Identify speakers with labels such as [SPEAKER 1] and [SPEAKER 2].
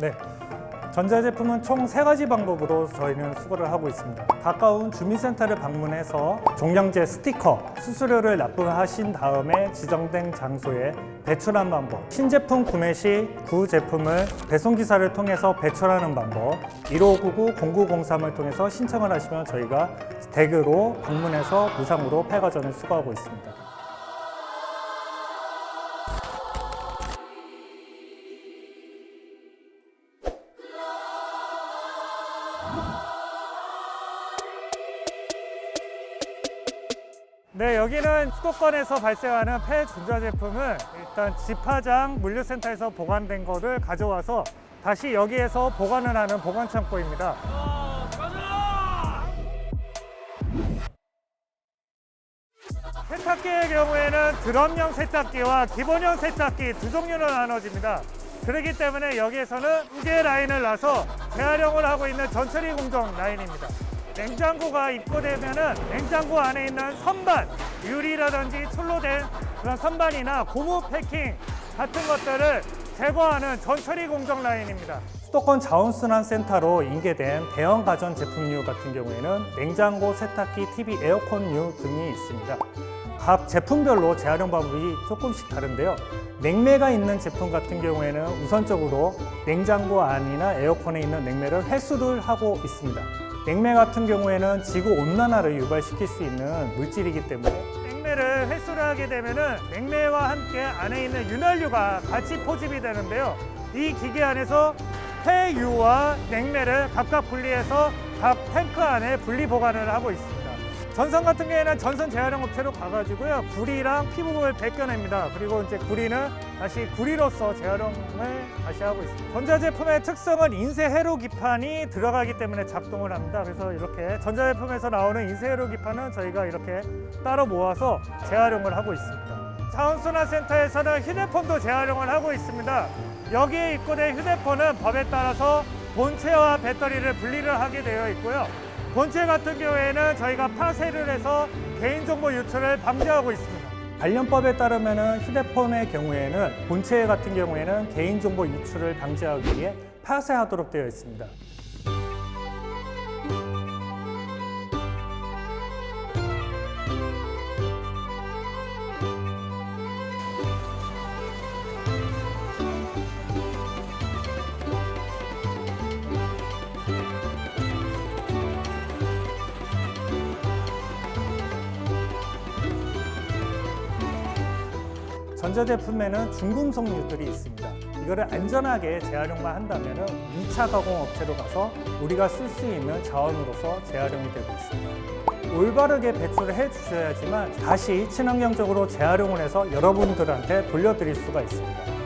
[SPEAKER 1] 네. 전자제품은 총 세 가지 방법으로 저희는 수거를 하고 있습니다. 가까운 주민센터를 방문해서 종량제 스티커, 수수료를 납부하신 다음에 지정된 장소에 배출한 방법. 신제품 구매 시 구 제품을 배송기사를 통해서 배출하는 방법. 1599-0903을 통해서 신청을 하시면 저희가 댁으로 방문해서 무상으로 폐가전을 수거하고 있습니다. 네, 여기는 수도권에서 발생하는 폐전자 제품을 일단 집화장 물류센터에서 보관된 거를 가져와서 다시 여기에서 보관을 하는 보관 창고입니다. 세탁기의 경우에는 드럼형 세탁기와 기본형 세탁기 두 종류로 나눠집니다. 그렇기 때문에 여기에서는 두 개의 라인을 놔서 재활용을 하고 있는 전처리 공정 라인입니다. 냉장고가 입고되면은 냉장고 안에 있는 선반, 유리라든지 철로 된 그런 선반이나 고무 패킹 같은 것들을 제거하는 전처리 공정 라인입니다. 수도권 자원순환센터로 인계된 대형 가전 제품류 같은 경우에는 냉장고, 세탁기, TV, 에어컨류 등이 있습니다. 각 제품별로 재활용 방법이 조금씩 다른데요. 냉매가 있는 제품 같은 경우에는 우선적으로 냉장고 안이나 에어컨에 있는 냉매를 회수를 하고 있습니다. 냉매 같은 경우에는 지구 온난화를 유발시킬 수 있는 물질이기 때문에 냉매를 회수를 하게 되면은 냉매와 함께 안에 있는 윤활유가 같이 포집이 되는데요. 이 기계 안에서 폐유와 냉매를 각각 분리해서 각 탱크 안에 분리 보관을 하고 있습니다. 전선 같은 경우에는 전선 재활용 업체로 가가지고요 구리랑 피부를 벗겨냅니다. 그리고 이제 구리는 다시 구리로서 재활용을 다시 하고 있습니다. 전자제품의 특성은 인쇄 회로 기판이 들어가기 때문에 작동을 합니다. 그래서 이렇게 전자제품에서 나오는 인쇄 회로 기판은 저희가 이렇게 따로 모아서 재활용을 하고 있습니다. 자원순환센터에서는 휴대폰도 재활용을 하고 있습니다. 여기에 입고된 휴대폰은 법에 따라서 본체와 배터리를 분리를 하게 되어 있고요. 본체 같은 경우에는 저희가 파쇄를 해서 개인정보 유출을 방지하고 있습니다. 관련법에 따르면 휴대폰의 경우에는 본체 같은 경우에는 개인정보 유출을 방지하기 위해 파쇄하도록 되어 있습니다. 전자제품에는 중금속류들이 있습니다. 이거를 안전하게 재활용만 한다면 2차 가공 업체로 가서 우리가 쓸 수 있는 자원으로서 재활용이 되고 있습니다. 올바르게 배출을 해 주셔야지만 다시 친환경적으로 재활용을 해서 여러분들한테 돌려드릴 수가 있습니다.